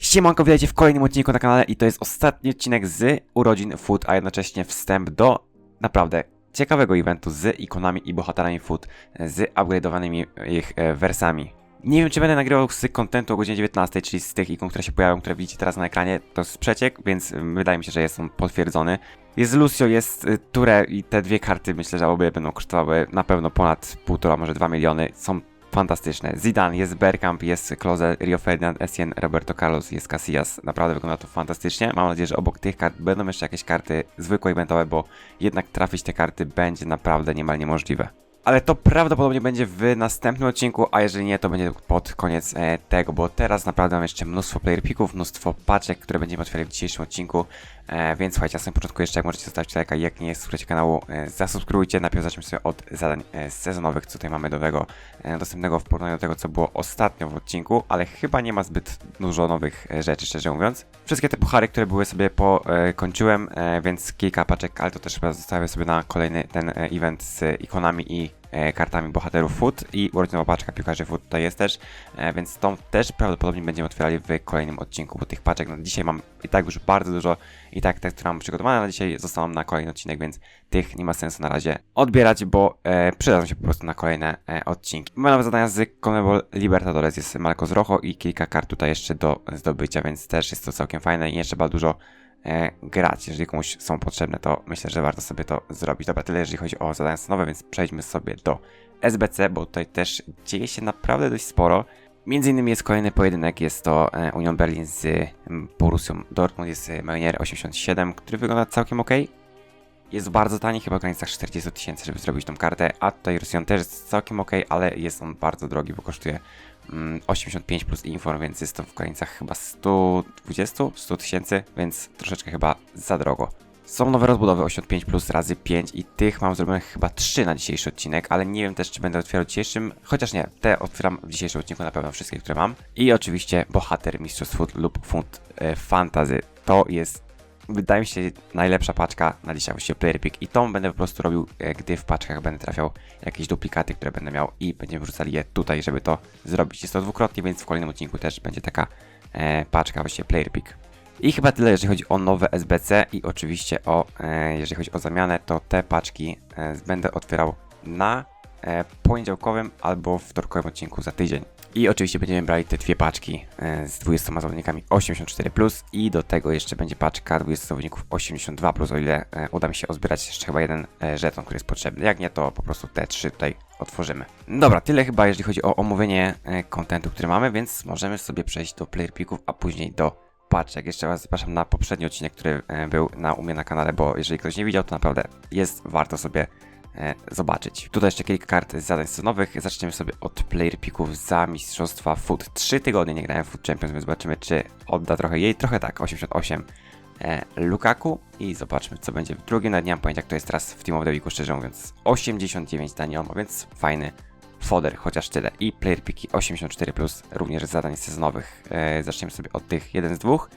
Siemanko, witajcie w kolejnym odcinku na kanale i to jest ostatni odcinek z urodzin Food, a jednocześnie wstęp do naprawdę ciekawego eventu z ikonami i bohaterami Food, z upgrade'owanymi ich e, wersami. Nie wiem, czy będę nagrywał z kontentu o godzinie 19, czyli z tych ikon, które się pojawią, które widzicie teraz na ekranie. To jest przeciek, więc wydaje mi się, że jest on potwierdzony. Jest Lucio, jest y, Ture i te dwie karty myślę, że obie będą kosztowały na pewno ponad 1,5, może 2 miliony. Są fantastyczne. Zidane, jest Bergkamp, jest Klose, Rio Ferdinand, Essien, Roberto Carlos, jest Casillas. Naprawdę wygląda to fantastycznie. Mam nadzieję, że obok tych kart będą jeszcze jakieś karty zwykłe eventowe, bo jednak trafić te karty będzie naprawdę niemal niemożliwe. Ale to prawdopodobnie będzie w następnym odcinku, a jeżeli nie, to będzie pod koniec e, tego, bo teraz naprawdę mam jeszcze mnóstwo player picków, mnóstwo paczek, które będziemy otwierali w dzisiejszym odcinku, e, więc słuchajcie, na samym początku jeszcze jak możecie zostawić lajka, jak nie słuchacie kanału, e, zasubskrybujcie, najpierw zacznijmy sobie od zadań e, sezonowych, co tutaj mamy nowego, e, dostępnego w porównaniu do tego, co było ostatnio w odcinku, ale chyba nie ma zbyt dużo nowych rzeczy, szczerze mówiąc. Wszystkie te puchary, które były sobie pokończyłem, e, więc kilka paczek, ale to też chyba zostawię sobie na kolejny ten event z ikonami i kartami bohaterów Food i urodzinowa paczka piłkarzy Food tutaj jest też, e, więc tą też prawdopodobnie będziemy otwierali w kolejnym odcinku, bo tych paczek na dzisiaj mam i tak już bardzo dużo i tak te, które mam przygotowane na dzisiaj zostaną na kolejny odcinek, więc tych nie ma sensu na razie odbierać, bo e, przydadzą się po prostu na kolejne e, odcinki. Mamy nowe zadania z Conmebol Libertadores, jest Marcos Rojo i kilka kart tutaj jeszcze do zdobycia, więc też jest to całkiem fajne i nie trzeba dużo e, grać. Jeżeli komuś są potrzebne, to myślę, że warto sobie to zrobić. Dobra, tyle jeżeli chodzi o zadania nowe, więc przejdźmy sobie do SBC, bo tutaj też dzieje się naprawdę dość sporo. Między innymi jest kolejny pojedynek, jest to e, Union Berlin z Borussią Dortmund, jest e, Meunier 87, który wygląda całkiem ok. Jest bardzo tani, chyba w granicach 40 tysięcy, żeby zrobić tą kartę, a tutaj Rosjan też jest całkiem ok, ale jest on bardzo drogi, bo kosztuje mm, 85 plus inform, więc jest to w granicach chyba 120-100 tysięcy, więc troszeczkę chyba za drogo. Są nowe rozbudowy 85 plus razy 5 i tych mam zrobionych chyba 3 na dzisiejszy odcinek, ale nie wiem też czy będę otwierał dzisiejszym, chociaż nie, te otwieram w dzisiejszym odcinku na pewno wszystkie, które mam. I oczywiście bohater Mistrzostw Food lub Fund e, Fantasy. To jest, wydaje mi się, najlepsza paczka na dzisiaj, właściwie player pick i tą będę po prostu robił, e, gdy w paczkach będę trafiał jakieś duplikaty, które będę miał i będziemy wrzucali je tutaj, żeby to zrobić. Jest to dwukrotnie, więc w kolejnym odcinku też będzie taka e, paczka, właściwie player pick. I chyba tyle, jeżeli chodzi o nowe SBC i oczywiście o, e, jeżeli chodzi o zamianę, to te paczki e, będę otwierał na e, poniedziałkowym albo wtorkowym odcinku za tydzień. I oczywiście będziemy brali te dwie paczki e, z 20 zawodnikami 84+, plus i do tego jeszcze będzie paczka 20 zawodników 82+, plus, o ile e, uda mi się ozbierać jeszcze chyba jeden e, żeton, który jest potrzebny. Jak nie, to po prostu te trzy tutaj otworzymy. Dobra, tyle chyba, jeżeli chodzi o omówienie kontentu, który mamy, więc możemy sobie przejść do player picków, a później do paczek. Jeszcze raz zapraszam na poprzedni odcinek, który był na u mnie na kanale, bo jeżeli ktoś nie widział, to naprawdę jest warto sobie zobaczyć. Tutaj jeszcze kilka kart z zadań sezonowych. Zaczniemy sobie od player picków za mistrzostwa Food. Trzy tygodnie nie grałem w Food Champions, więc zobaczymy, czy odda trochę jej. Trochę tak, 88 e, Lukaku i zobaczmy, co będzie w drugim. Nawet nie mam pojęcia, jak to jest teraz w Team of the Weeku, szczerze mówiąc. 89 Daniomo, więc fajny foder, chociaż tyle. I player piki 84, plus również z zadań sezonowych. E, zaczniemy sobie od tych jeden z dwóch.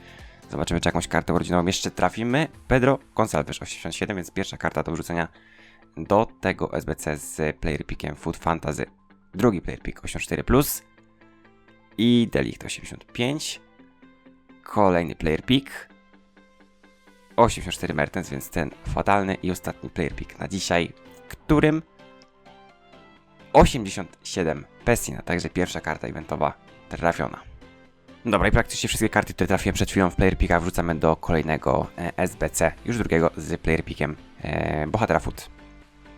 Zobaczymy, czy jakąś kartę urodzinową jeszcze trafimy. Pedro Gonçalves 87, więc pierwsza karta do wrzucenia do tego SBC z player pickiem Food Fantasy. Drugi player pick 84, plus i Delict 85. Kolejny player pick 84 Mertens, więc ten fatalny i ostatni player pick na dzisiaj, którym 87 Pessina, także pierwsza karta eventowa trafiona. Dobra, i praktycznie wszystkie karty, które trafiłem przed chwilą w Player Picka wrzucamy do kolejnego e, SBC, już drugiego z Player Pickiem e, Bohatera Food.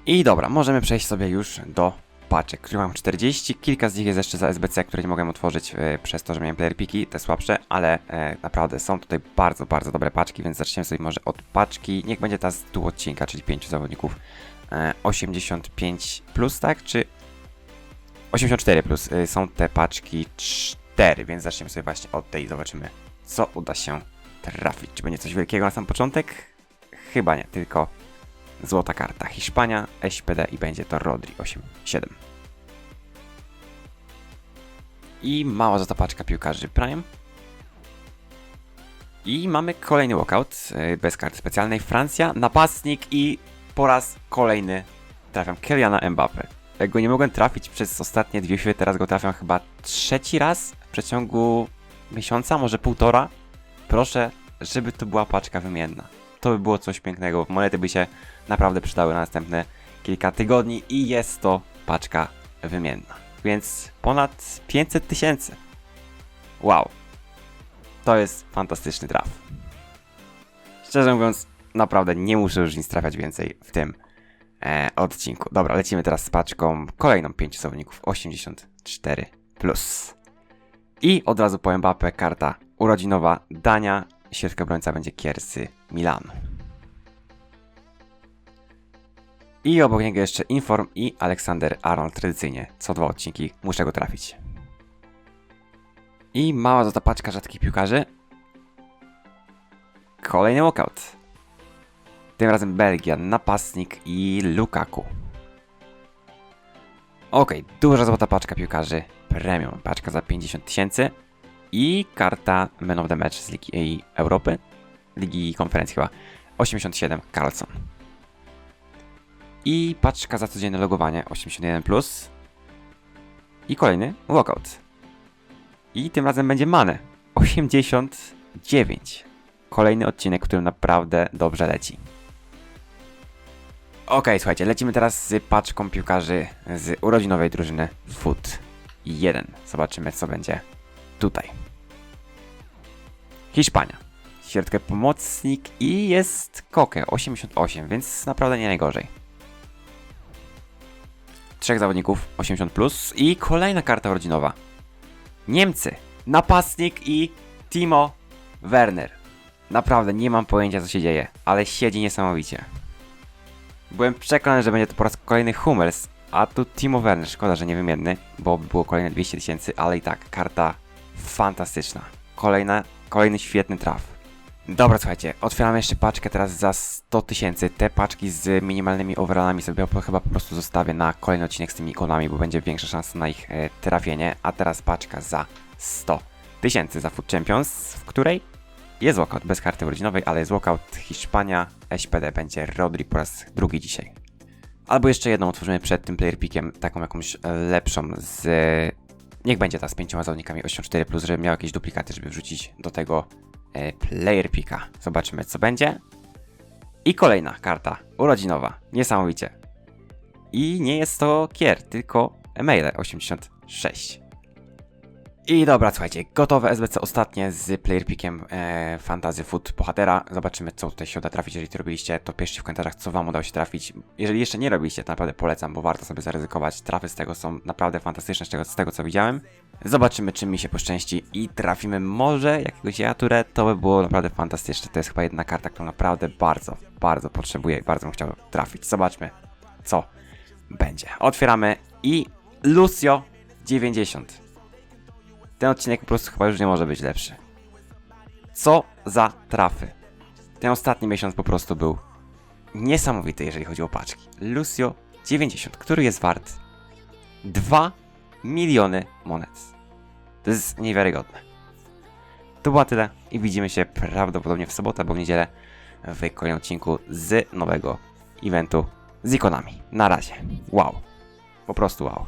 I dobra, możemy przejść sobie już do paczek, które mam 40, kilka z nich jest jeszcze za SBC, które nie mogłem otworzyć e, przez to, że miałem Player Picki, te słabsze, ale e, naprawdę są tutaj bardzo, bardzo dobre paczki, więc zaczniemy sobie może od paczki, niech będzie ta z tu odcinka, czyli 5 zawodników. E, 85 plus, tak? Czy 84 plus są te paczki 4, więc zaczniemy sobie właśnie od tej i zobaczymy, co uda się trafić. Czy będzie coś wielkiego na sam początek? Chyba nie, tylko złota karta. Hiszpania, SPD i będzie to Rodri 8-7. I mała złota paczka piłkarzy Prime. I mamy kolejny walkout y, bez karty specjalnej. Francja, napastnik i po raz kolejny trafiam Kyliana Mbappe. Go nie mogłem trafić przez ostatnie dwie chwile, teraz go trafiam chyba trzeci raz w przeciągu miesiąca, może półtora. Proszę, żeby to była paczka wymienna. To by było coś pięknego. Monety by się naprawdę przydały na następne kilka tygodni i jest to paczka wymienna. Więc ponad 500 tysięcy. Wow. To jest fantastyczny traf. Szczerze mówiąc, naprawdę nie muszę już nic trafiać więcej w tym e, odcinku. Dobra, lecimy teraz z paczką kolejną 5 zawodników 84. Plus. I od razu po Mbappe karta urodzinowa Dania. Środka obrońca będzie Kiersy Milanu. I obok niego jeszcze Inform i Aleksander Arnold tradycyjnie. Co dwa odcinki muszę go trafić. I mała złota paczka rzadkich piłkarzy. Kolejny walkout. Tym razem Belgia, napastnik i Lukaku. Okej, duża złota paczka piłkarzy premium. Paczka za 50 tysięcy. I karta Man of the Match z Ligi Europy. Ligi Konferencji chyba. 87 Carlson. I paczka za codzienne logowanie 81. Plus. I kolejny walkout. I tym razem będzie Mane 89. Kolejny odcinek, którym naprawdę dobrze leci. Okej, słuchajcie, lecimy teraz z paczką piłkarzy z urodzinowej drużyny Foot 1. Zobaczymy, co będzie tutaj. Hiszpania. Środkę pomocnik i jest Koke 88, więc naprawdę nie najgorzej. Trzech zawodników 80 plus i kolejna karta urodzinowa. Niemcy. Napastnik i Timo Werner. Naprawdę nie mam pojęcia co się dzieje, ale siedzi niesamowicie. Byłem przekonany, że będzie to po raz kolejny Hummels, a tu Timo Werner. Szkoda, że niewymienny, bo by było kolejne 200 tysięcy, ale i tak, karta fantastyczna. Kolejna, kolejny świetny traf. Dobra, słuchajcie, otwieramy jeszcze paczkę teraz za 100 tysięcy. Te paczki z minimalnymi overallami sobie chyba po prostu zostawię na kolejny odcinek z tymi ikonami, bo będzie większa szansa na ich e, trafienie. A teraz paczka za 100 tysięcy za Food Champions, w której jest walkout bez karty urodzinowej, ale jest walkout Hiszpania, SPD będzie Rodri po raz drugi dzisiaj. Albo jeszcze jedną otworzymy przed tym player pickiem, taką jakąś lepszą z... Niech będzie ta z pięcioma zawodnikami 84+, żeby miał jakieś duplikaty, żeby wrzucić do tego e, player picka. Zobaczymy co będzie. I kolejna karta urodzinowa. Niesamowicie. I nie jest to Kier, tylko Emaile 86. I dobra, słuchajcie, gotowe SBC ostatnie z playerpickiem e, Fantasy Food Bohatera. Zobaczymy, co tutaj się uda trafić. Jeżeli to robiliście, to piszcie w komentarzach, co wam udało się trafić. Jeżeli jeszcze nie robiliście, to naprawdę polecam, bo warto sobie zaryzykować. Trafy z tego są naprawdę fantastyczne, z tego, z tego co widziałem. Zobaczymy, czy mi się poszczęści i trafimy może jakiegoś Jature. To by było naprawdę fantastyczne. To jest chyba jedna karta, którą naprawdę bardzo, bardzo potrzebuję i bardzo bym chciał trafić. Zobaczmy, co będzie. Otwieramy i Lucio 90. Ten odcinek po prostu chyba już nie może być lepszy. Co za trafy. Ten ostatni miesiąc po prostu był niesamowity, jeżeli chodzi o paczki. Lucio 90, który jest wart 2 miliony monet. To jest niewiarygodne. To było tyle i widzimy się prawdopodobnie w sobotę albo w niedzielę w kolejnym odcinku z nowego eventu z ikonami. Na razie. Wow. Po prostu wow.